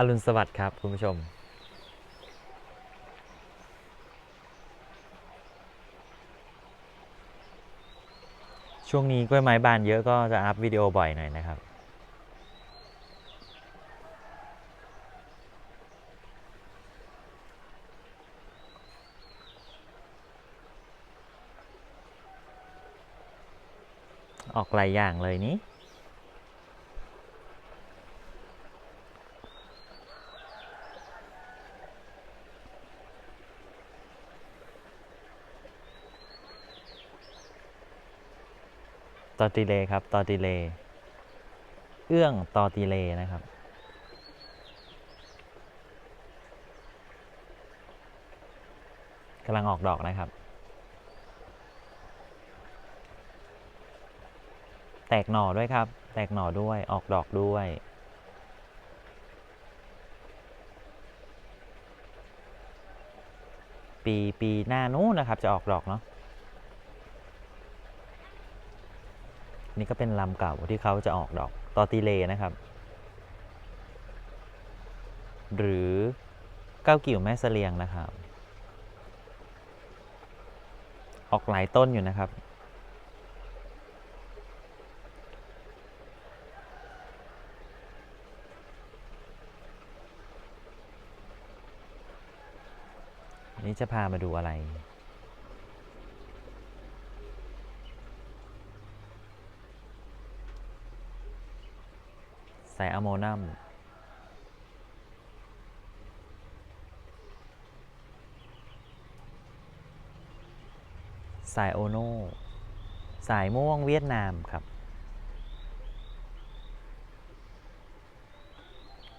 อรุณสวัสดิ์ครับคุณผู้ชมช่วงนี้กล้วยไม้บานเยอะก็จะอัพวิดีโอบ่อยหน่อยนะครับ ออกหลายอย่างเลยนี้ ตอติเลครับตอติเลเอื้องตอติเลนะครับ กำลังออกดอกนะครับ แตกหน่อด้วยครับ แตกหน่อด้วยออกดอกด้วยปีปีหน้านู้นนะครับ จะออกดอกเนาะ นี่ก็เป็นลำเก่าที่เขาจะออกดอกตอติเลนะครับ หรือเก้ากิ่วแม่เสลียงนะครับ ออกหลายต้นอยู่นะครับนนี้จะพามาดูอะไร สายอะโมนัมสายโอโนสายม่วงเวียดนามครับ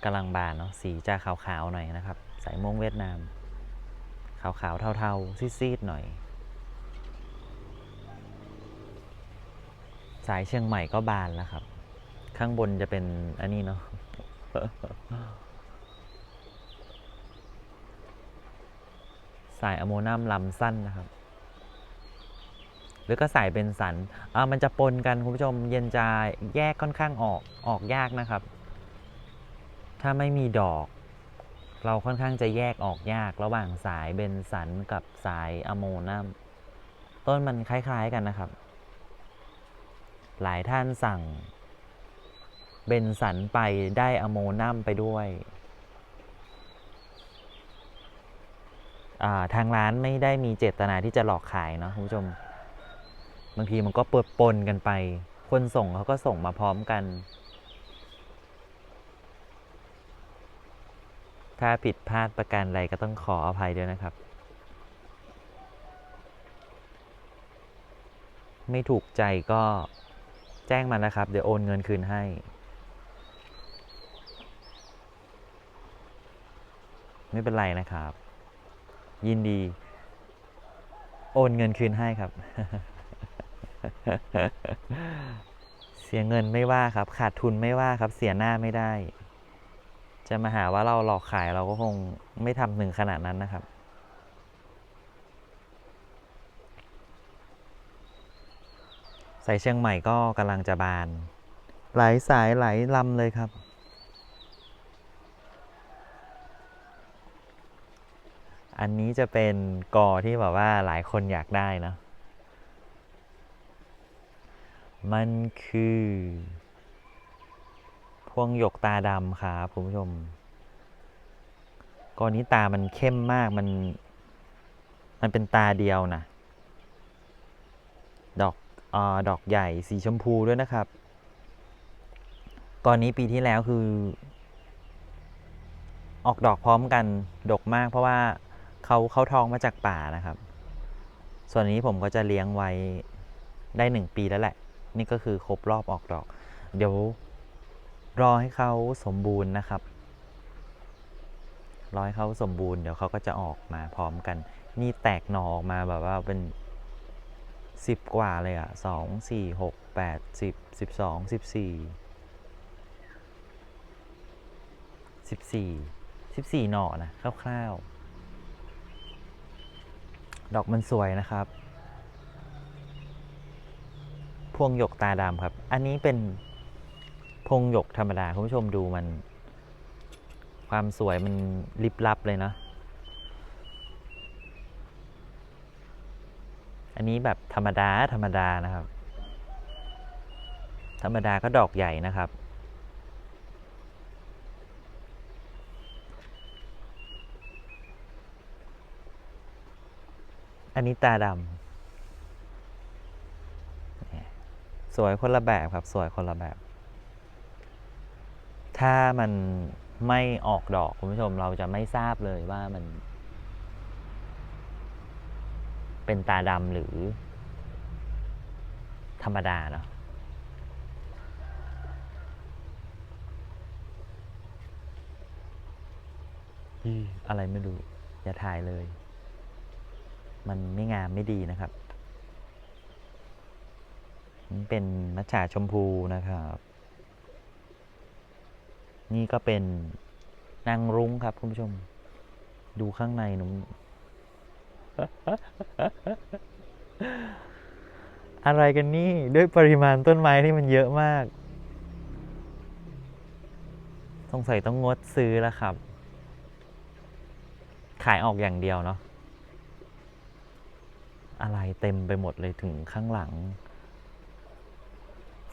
กำลังบานเนาะสีจะขาวๆหน่อยนะครับ สายม่วงเวียดนาม ขาวๆเทาๆซีดๆหน่อย สายเชียงใหม่ก็บานแล้วครับ ข้างบนจะเป็นอันนี้เนาะสายอะโมนัมลำสั้นนะครับ หรือก็สายเป็นสันอ่ามันจะปนกันคุณผู้ชมเย็นจะแยกค่อนข้างออกออกยากนะครับ ถ้าไม่มีดอก เราค่อนข้างจะแยกออกยากระหว่างสายเบนสันกับสายอะโมนัมต้นมันคล้าย ๆกันนะครับ หลายท่านสั่ง เบนสันไปได้อะโมนัมไปด้วยาทางร้านไม่ได้มีเจตนาที่จะหลอกขายเนาะคุณผู้ชม บางทีมันก็เปิดปนกันไป คนส่งเขาก็ส่งมาพร้อมกัน ถ้าผิดพลาดประการใดก็ต้องขออภัยด้วยนะครับ ไม่ถูกใจก็แจ้งมานะครับ เดี๋ยวโอนเงินคืนให้ ไม่เป็นไรนะครับ ยินดี โอนเงินคืนให้ครับ เสียเงินไม่ว่าครับ ขาดทุนไม่ว่าครับ เสียหน้าไม่ได้ จะมาหาว่าเราหลอกขายเราก็คงไม่ทำถึงขนาดนั้นนะครับสายเชียงใหม่ก็กำลังจะบาน หลายสายหลายลำเลยครับ อันนี้จะเป็นกอที่แบบว่าหลายคนอยากได้เนะ มันคือ พวงหยกตาดำครับคุณผู้ชม กอนี้ตามันเข้มมากมัน มันเป็นตาเดียวนะดอกอาดอกใหญ่สีชมพูด้วยนะครับ กอนนี้ปีที่แล้วคือ ออกดอกพร้อมกัน ดกมากเพราะว่า เขาเขาทองมาจากป่านะครับ ส่วนนี้ผมก็จะเลี้ยงไว้ได้หนึ่งปีแล้วแหละ นี่ก็คือครบรอบออกดอก เดี๋ยวรอให้เขาสมบูรณ์นะครับ รอให้เขาสมบูรณ์เดี๋ยวเขาก็จะออกมาพร้อมกัน นี่แตกหน่อออกมาแบบว่าเป็นสิบกว่าเลยอะสองสี่หกแปดสิบสิบสองสิบสี่สิบสี่สิบสี่หน่อนะคร่าวๆ ดอกมันสวยนะครับ พวงหยกตาดำครับ อันนี้เป็นพวงหยกธรรมดาคุณผู้ชมดูมัน ความสวยมันลิบลับเลยนะ อันนี้แบบธรรมดาธรรมดานะครับ ธรรมดาก็ดอกใหญ่นะครับ อันนี้ตาดำสวยคนละแบบครับ สวยคนละแบบ ถ้ามันไม่ออกดอกคุณผู้ชมเราจะไม่ทราบเลยว่ามัน เป็นตาดำหรือ ธรรมดาเนาะอีอะไรไม่รู้ อย่าถ่ายเลย มันไม่งามไม่ดีนะครับนี่เป็นมัจฉาชมพูนะครับ นี่ก็เป็นนางรุ้งครับคุณผู้ชม ดูข้างในหนุ่มอะไรกันนี่ด้วยปริมาณต้นไม้ที่มันเยอะมาก สงสัยต้องงดซื้อแล้วครับ ขายออกอย่างเดียวเนาะ อะไรเต็มไปหมดเลยถึงข้างหลัง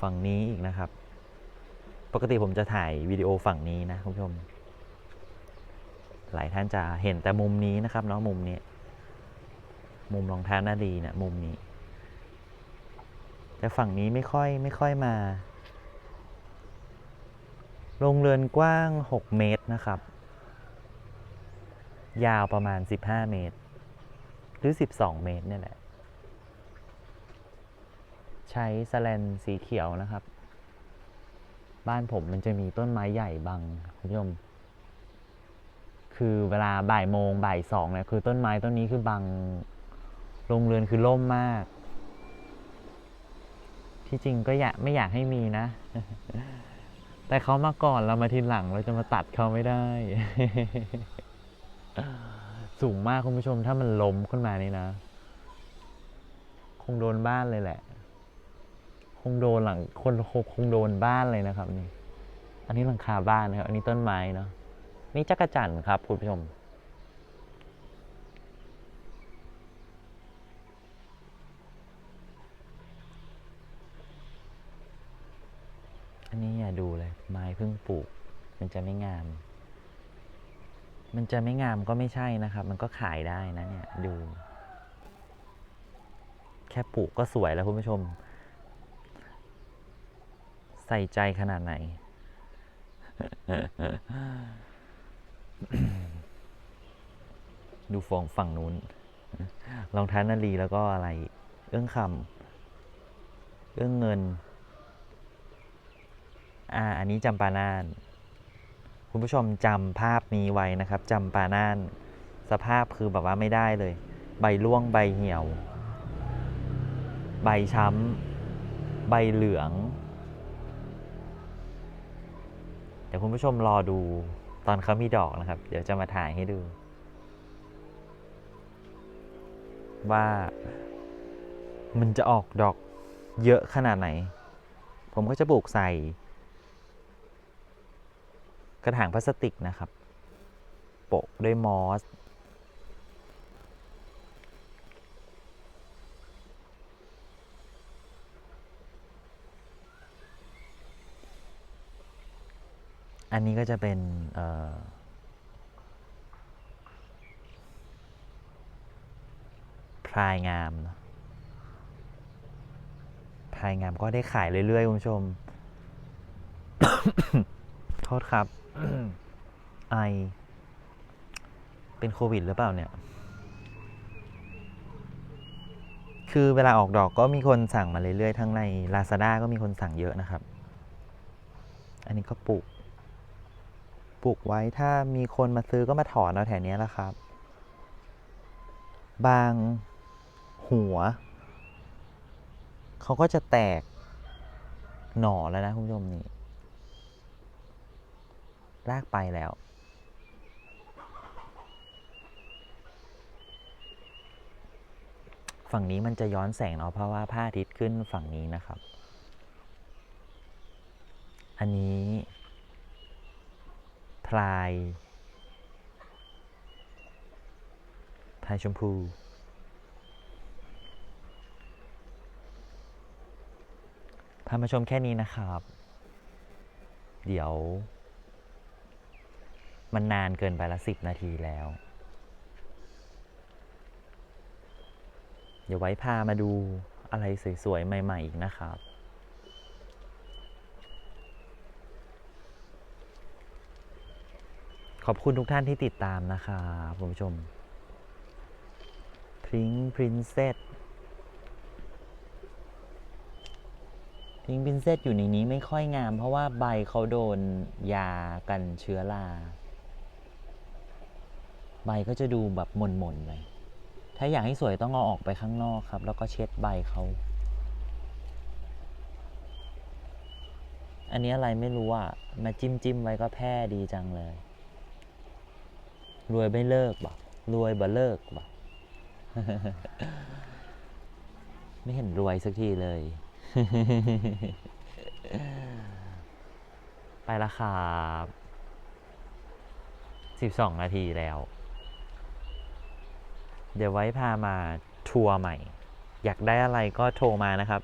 ฝั่งนี้อีกนะครับ ปกติผมจะถ่ายวิดีโอฝั่งนี้นะคุณผู้ชม หลายท่านจะเห็นแต่มุมนี้นะครับเนาะมุมนี้ มุมรองเท้าหน้าดีเนี่ยมุมนี้ แต่ฝั่งนี้ไม่ค่อยไม่ค่อยมาโรงเรือนกว้าง 6 เมตรนะครับ ยาวประมาณ 15 เมตร รือ 12 เมตรเนี่ยแหละ ใช้สแลนสีเขียวนะครับ บ้านผมมันจะมีต้นไม้ใหญ่บังคุณผู้ชมคือเวลาบ่ายโมงบ่ายสองเนี่ยคือต้นไม้ต้นนี้คือบังโรงเรือนคือล่มมาก ที่จริงก็อยากไม่อยากให้มีนะ แต่เขามาก่อนเรามาทีหลังเราจะมาตัดเขาไม่ได้ สูงมากคุณผู้ชมถ้ามันล้มขึ้นมานี่นะ คงโดนบ้านเลยแหละ คงโดนหลังคนคงโดนบ้านเลยนะครับนี่ อันนี้หลังคาบ้านนะครับ อันนี้ต้นไม้เนาะนี่จักรจันทร์ครับคุณผู้ชมอันนี้อย่าดูเลย ไม้เพิ่งปลูก มันจะไม่งาม มันจะไม่งามก็ไม่ใช่นะครับ มันก็ขายได้นะเนี่ยดู แค่ปลูกก็สวยแล้วคุณผู้ชม ใส่ใจขนาดไหน ดูฟองฝั่งนู้นรองเท้านาลีแล้วก็อะไร เอื้องคำเอื้องเงิน อ่า อันนี้จำปาน่าน คุณผู้ชมจำภาพนี้ไว้นะครับจำปาน่าน สภาพคือแบบว่าไม่ได้เลย ใบร่วงใบเหี่ยว ใบช้ำ ใบเหลือง เดี๋ยวคุณผู้ชมรอดูตอนเขามีดอกนะครับ เดี๋ยวจะมาถ่ายให้ดู ว่ามันจะออกดอกเยอะขนาดไหน ผมก็จะปลูกใส่ กระถางพลาสติกนะครับ โปะด้วยมอส อันนี้ก็จะเป็นพลายงามนะพลายงามก็ได้ขายเรื่อยๆคุณผู้ชม โทษครับ ไอ เป็นโควิดหรือเปล่าเนี่ย คือเวลาออกดอกก็มีคนสั่งมาเรื่อยๆ ทั้งใน Lazada ก็มีคนสั่งเยอะนะครับ อันนี้ก็ปลูก ปลูกไว้ถ้ามีคนมาซื้อก็มาถอนเอาแถวนี้แหละครับ บางหัว เขาก็จะแตกหน่อแล้วนะคุณผู้ชมนี่ ลากไปแล้ว ฝั่งนี้มันจะย้อนแสงเนาะเพราะว่าพระอาทิตย์ขึ้นฝั่งนี้นะครับ อันนี้ พลาย พลายชมพูพามาชมแค่นี้นะครับ เดี๋ยว มันนานเกินไปละสิบนาทีแล้ว เดี๋ยวไว้พามาดูอะไรสวยๆ ใหม่ ๆ อีกนะครับ ขอบคุณทุกท่านที่ติดตามนะครับคุณผู้ชมพริงพรินเซสพริงพรินเซสอยู่ในนี้ไม่ค่อยงาม เพราะว่าใบเขาโดนยากันเชื้อรา ใบก็จะดูแบบหม่นๆเลยถ้าอยากให้สวยต้องเอาออกไปข้างนอกครับ แล้วก็เช็ดใบเขา อันนี้อะไรไม่รู้อะ มาจิ้มจิ้มๆไว้ก็แพร่ดีจังเลย รวยไม่เลิกบ่รวยบ่เลิกบ่ไม่เห็นรวยสักทีเลย ไปละครับสิบสองนาทีแล้ว เดี๋ยวไว้พามาทัวร์ใหม่ อยากได้อะไรก็โทรมานะครับ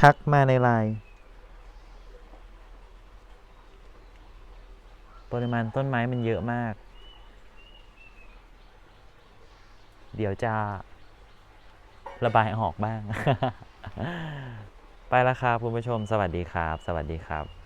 ทักมาในไลน์ปริมาณต้นไม้มันเยอะมาก เดี๋ยวจะระบายออกบ้าง ไปแล้วครับคุณผู้ชม สวัสดีครับ สวัสดีครับ